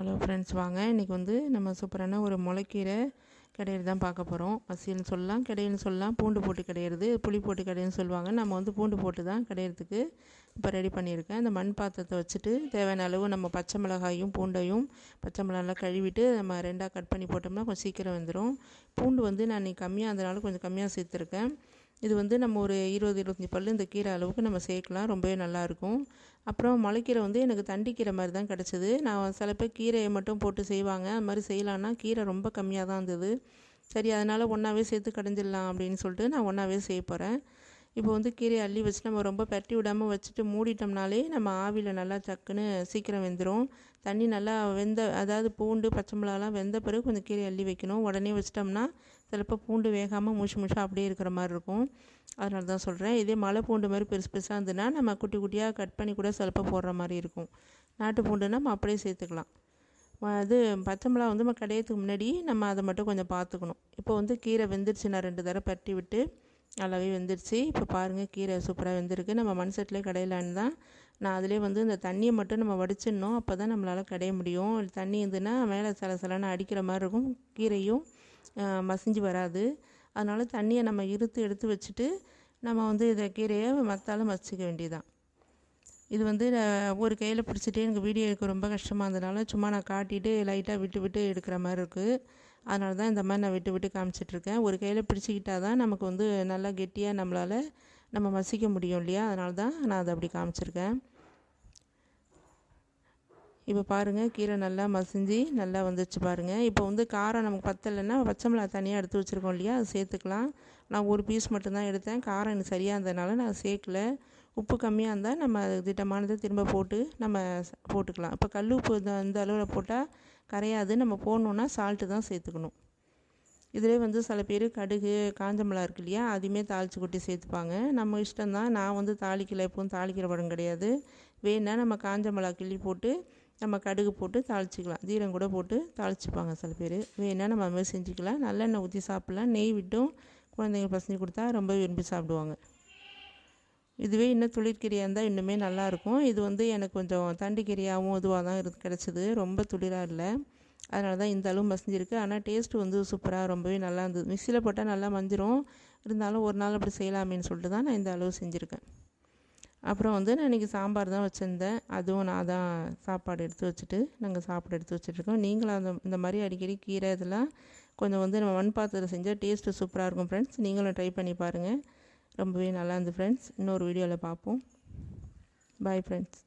Hello friends வாங்க. இன்றைக்கி வந்து நம்ம சூப்பரான ஒரு முளைக்கீரை கிடையிறது தான் பார்க்க போகிறோம் பசியல்னு சொல்லலாம் கிடையல்னு சொல்லலாம் பூண்டு போட்டு கிடையிறது புளி போட்டு கிடையன்னு சொல்லுவாங்க. நம்ம வந்து பூண்டு போட்டு தான் கிடையிறதுக்கு இப்போ ரெடி பண்ணியிருக்கேன். இந்த மண் பாத்திரத்தை வச்சுட்டு தேவையான அளவு நம்ம பச்சை மிளகாயும் பூண்டையும் பச்சை மிளகாலாம் கழுவிட்டு நம்ம ரெண்டாக கட் பண்ணி போட்டோம்னா கொஞ்சம் சீக்கிரம் வந்துடும் பூண்டு வந்து நான் இன்றைக்கி கம்மியாக இருந்தனால கொஞ்சம் கம்மியாக சேர்த்துருக்கேன். இது வந்து நம்ம ஒரு இருபது இருபத்தஞ்சி பல் இந்த கீரை அளவுக்கு நம்ம சேர்க்கலாம். ரொம்பவே நல்லாயிருக்கும். அப்புறம் மலைக்கீரை வந்து எனக்கு தண்டிக்கீரை மாதிரி தான் கிடச்சிது. நான் சில பேர் கீரையை மட்டும் போட்டு செய்வாங்க. அது மாதிரி செய்யலான்னா கீரை ரொம்ப கம்மியாக தான் இருந்தது. சரி அதனால் ஒன்றாவே சேர்த்து கடைஞ்சிடலாம் அப்படின்னு சொல்லிட்டு நான் ஒன்றாவே செய்ய போகிறேன் இப்போ வந்து கீரையை அள்ளி வச்சு நம்ம ரொம்ப பரட்டி விடாமல் வச்சுட்டு மூடிட்டோம்னாலே நம்ம ஆவியில் நல்லா டக்குன்னு சீக்கிரம் வெந்துடும் தண்ணி நல்லா வெந்த அதாவது பூண்டு பச்சை மிளகாலாம் வெந்த பிறகு கொஞ்சம் கீரை அள்ளி வைக்கணும். உடனே வச்சிட்டோம்னா சிலப்போ பூண்டு வேகாமல் மூச்சு மூச்சாக அப்படியே இருக்கிற மாதிரி இருக்கும். அதனால தான் சொல்கிறேன் இதே மலை பூண்டு மாதிரி பெருசு பெருசாக இருந்ததுன்னா நம்ம குட்டி குட்டியாக கட் பண்ணி கூட சிலப்போ போடுற மாதிரி இருக்கும். நாட்டு பூண்டுனா நம்ம அப்படியே சேர்த்துக்கலாம். அது பச்சை மிளகா வந்து நம்ம கடையத்துக்கு முன்னாடி நம்ம அதை மட்டும் கொஞ்சம் பார்த்துக்கணும். இப்போ வந்து கீரை வெந்துருச்சு நான் ரெண்டு தடவை பரட்டி விட்டு நல்லாவே வெந்துருச்சு. இப்போ பாருங்கள் கீரை சூப்பராக வெந்திருக்கு. நம்ம மண் சட்டிலே கடையிலான்னு தான் நான் அதிலே வந்து இந்த தண்ணியை மட்டும் நம்ம வடிச்சிடணும். அப்போ தான் நம்மளால் கடைய முடியும். தண்ணி இருந்துன்னா மேலே சில சிலன்னு அடிக்கிற மாதிரி இருக்கும். கீரையும் மசிஞ்சு வராது. அதனால் தண்ணியை நம்ம இருத்து எடுத்து வச்சுட்டு நம்ம வந்து இதை கீரையை மத்தால் மசிக்க வேண்டியதான் இது வந்து ஒரு கையில் பிடிச்சிட்டு எனக்கு வீடியோ எடுக்க ரொம்ப கஷ்டமாக இருந்ததுனால சும்மா நான் காட்டிட்டு லைட்டாக விட்டு விட்டு எடுக்கிற மாதிரி இருக்குது அதனால தான் இந்த மாதிரி நான் விட்டு விட்டு காமிச்சிட்ருக்கேன் ஒரு கையில் பிடிச்சிக்கிட்டால் தான் நமக்கு வந்து நல்லா கெட்டியாக நம்மளால் நம்ம மசிக்க முடியும் இல்லையா? அதனால தான் நான் அதை அப்படி காமிச்சிருக்கேன். இப்போ பாருங்கள் கீரை நல்லா மசிஞ்சு நல்லா வந்துச்சு பாருங்கள் இப்போ வந்து காரம் நமக்கு பத்தலைன்னா பச்சை மிளகா தனியாக எடுத்து வச்சுருக்கோம் இல்லையா? அது சேர்த்துக்கலாம். நான் ஒரு பீஸ் மட்டும்தான் எடுத்தேன். காரம் எனக்கு சரியாக இருந்ததுனால நான் சேர்க்கல. உப்பு கம்மியாக இருந்தால் நம்ம திட்டமானதை திரும்ப போட்டு நம்ம போட்டுக்கலாம். இப்போ கல் உப்பு இந்த அளவில் போட்டால் கரையாது. நம்ம போடணுன்னா சால்ட்டு தான் சேர்த்துக்கணும். இதிலே வந்து சில பேர் கடுகு காஞ்ச மிளகா இருக்கு இல்லையா அதையுமே தாளித்து கொட்டி சேர்த்துப்பாங்க. நம்ம இஷ்டம் தான். நான் வந்து தாளிக்கலை எப்பவும் தாளிக்கிற படம் கிடையாது. வேணா நம்ம காஞ்ச மிளகா கிள்ளி போட்டு நம்ம கடுகு போட்டு தாளிச்சிக்கலாம். ஜீரம் கூட போட்டு தாளிச்சுப்பாங்க சில பேர். வேணா நம்ம அது மாதிரி செஞ்சுக்கலாம். நல்லெண்ணெய் ஊற்றி சாப்பிட்லாம். நெய் விட்டும் குழந்தைங்க பசங்க கொடுத்தா ரொம்ப விரும்பி சாப்பிடுவாங்க. இதுவே இன்னும் துளிர்கீரையாக இருந்தால் இன்னுமே நல்லாயிருக்கும். இது வந்து எனக்கு கொஞ்சம் தண்டுக்கீரையாகவும் இதுவாக தான் இருந்து கிடச்சிது. ரொம்ப துளிராக இல்லை. அதனால தான் இந்த அளவு மசிஞ்சிருக்கு. ஆனால் டேஸ்ட்டு வந்து சூப்பராக ரொம்பவே நல்லா இருந்தது. மிக்சியில் போட்டால் நல்லா மஞ்சிரும். இருந்தாலும் ஒரு நாள் அப்படி செய்யலாமேன்னு சொல்லிட்டு தான் நான் இந்த அளவு செஞ்சுருக்கேன். அப்புறம் வந்து நான் இன்றைக்கி சாம்பார் தான் வச்சுருந்தேன். அதுவும் நான் தான் சாப்பாடு எடுத்து வச்சுட்டு நாங்கள் சாப்பாடு எடுத்து வச்சுட்ருக்கோம் நீங்களும் அந்த இந்த மாதிரி அடிக்கடி கீரை இதெல்லாம் கொஞ்சம் வந்து நம்ம மண் பாத்திரத்தில் செஞ்சால் டேஸ்ட்டு சூப்பராக இருக்கும் ஃப்ரெண்ட்ஸ் நீங்களும் ட்ரை பண்ணி பாருங்கள் ரொம்பவே நல்லா இருந்து ஃப்ரெண்ட்ஸ் இன்னொரு வீடியோவில் பார்ப்போம். Bye friends